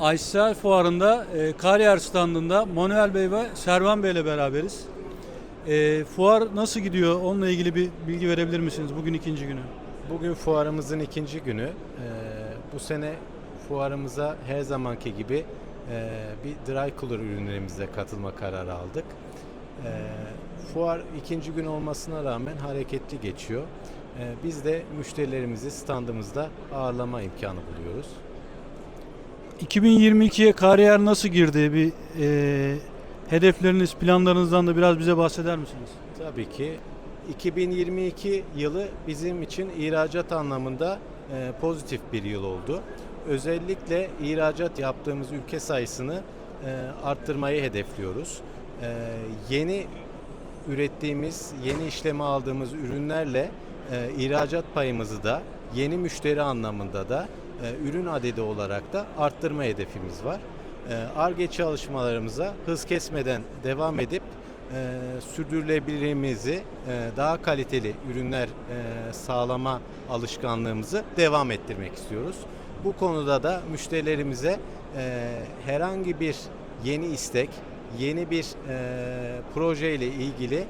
Aysel Fuarı'nda e, Kariyer standında Manuel Bey ve Servan Bey ile beraberiz. E, fuar nasıl gidiyor? Onunla ilgili bir bilgi verebilir misiniz? Bugün ikinci günü. Bugün fuarımızın ikinci günü. Ee, bu sene fuarımıza her zamanki gibi e, bir dry cooler ürünlerimize katılma kararı aldık. Ee, fuar ikinci gün olmasına rağmen hareketli geçiyor. Ee, biz de müşterilerimizi standımızda ağırlama imkanı buluyoruz. 2022'ye kariyer nasıl girdi? Bir e, hedefleriniz, planlarınızdan da biraz bize bahseder misiniz? Tabii ki 2022 yılı bizim için ihracat anlamında e, pozitif bir yıl oldu. Özellikle ihracat yaptığımız ülke sayısını e, arttırmayı hedefliyoruz. E, yeni ürettiğimiz, yeni işleme aldığımız ürünlerle e, ihracat payımızı da yeni müşteri anlamında da e, ürün adedi olarak da arttırma hedefimiz var. ARGE çalışmalarımıza hız kesmeden devam edip e, sürdürülebilirliğimizi, e, daha kaliteli ürünler e, sağlama alışkanlığımızı devam ettirmek istiyoruz. Bu konuda da müşterilerimize e, herhangi bir yeni istek, yeni bir e, proje ile ilgili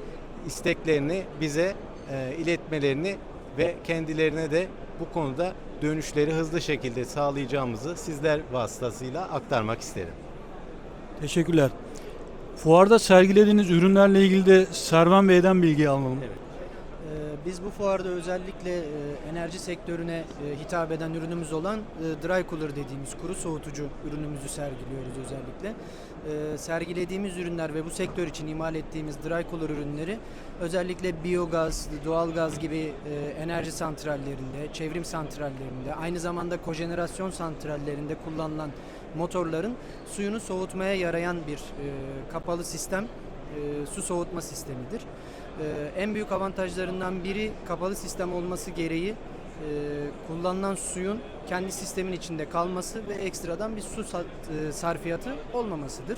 isteklerini bize e, iletmelerini ve kendilerine de bu konuda dönüşleri hızlı şekilde sağlayacağımızı sizler vasıtasıyla aktarmak isterim. Teşekkürler. Fuarda sergilediğiniz ürünlerle ilgili de Servan Bey'den bilgi alalım. Evet. Ee, Biz bu fuarda özellikle e, enerji sektörüne e, hitap eden ürünümüz olan e, dry cooler dediğimiz kuru soğutucu ürünümüzü sergiliyoruz özellikle. Ee, Sergilediğimiz ürünler ve bu sektör için imal ettiğimiz dry cooler ürünleri özellikle biyogaz, doğalgaz gibi enerji santrallerinde, çevrim santrallerinde, aynı zamanda kojenerasyon santrallerinde kullanılan motorların suyunu soğutmaya yarayan bir kapalı sistem, e, su soğutma sistemidir. Ee, en büyük avantajlarından biri kapalı sistem olması gereği e, kullanılan suyun kendi sistemin içinde kalması ve ekstradan bir su sa- e, sarfiyatı olmamasıdır.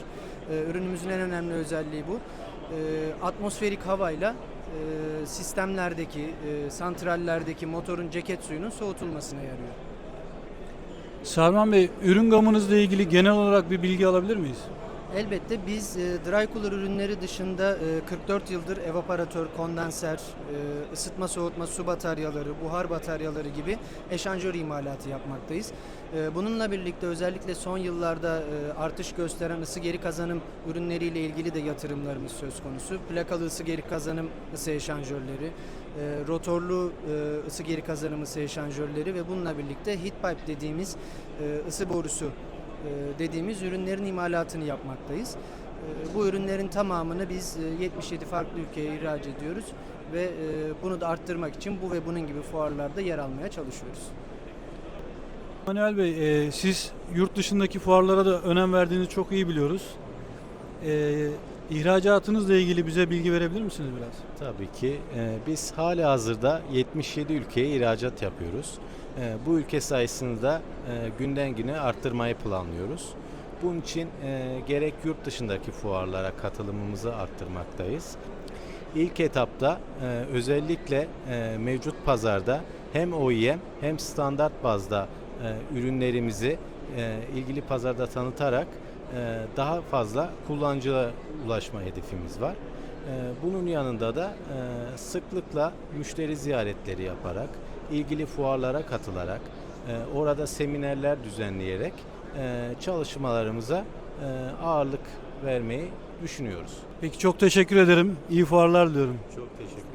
Ee, ürünümüzün en önemli özelliği bu. Ee, atmosferik havayla e, sistemlerdeki, e, santrallerdeki motorun ceket suyunun soğutulmasına yarıyor. Servan Bey, ürün gamınızla ilgili genel olarak bir bilgi alabilir miyiz? Elbette biz e, dry cooler ürünleri dışında e, 44 yıldır evaporatör, kondenser, e, ısıtma soğutma su bataryaları, buhar bataryaları gibi eşanjör imalatı yapmaktayız. E, bununla birlikte özellikle son yıllarda e, artış gösteren ısı geri kazanım ürünleriyle ilgili de yatırımlarımız söz konusu. Plakalı ısı geri kazanım ısı eşanjörleri, e, rotorlu e, ısı geri kazanım ısı eşanjörleri ve bununla birlikte heat pipe dediğimiz e, ısı borusu dediğimiz ürünlerin imalatını yapmaktayız. E, Bu ürünlerin tamamını biz e, 77 farklı ülkeye ihraç ediyoruz ve e, bunu da arttırmak için bu ve bunun gibi fuarlarda yer almaya çalışıyoruz. Manuel Bey, e, siz yurt dışındaki fuarlara da önem verdiğinizi çok iyi biliyoruz. E, ihracatınızla ilgili bize bilgi verebilir misiniz biraz? Tabii ki. Ee, biz hali hazırda 77 ülkeye ihracat yapıyoruz. Ee, bu ülke sayısını da e, günden güne arttırmayı planlıyoruz. Bunun için e, gerek yurt dışındaki fuarlara katılımımızı arttırmaktayız. İlk etapta e, özellikle mevcut pazarda hem OEM hem standart bazda ürünlerimizi ilgili pazarda tanıtarak daha fazla kullanıcıya ulaşma hedefimiz var. Ee, Bunun yanında da e, sıklıkla müşteri ziyaretleri yaparak, ilgili fuarlara katılarak, e, orada seminerler düzenleyerek e, çalışmalarımıza ağırlık vermeyi düşünüyoruz. Peki çok teşekkür ederim. İyi fuarlar diliyorum. Çok teşekkür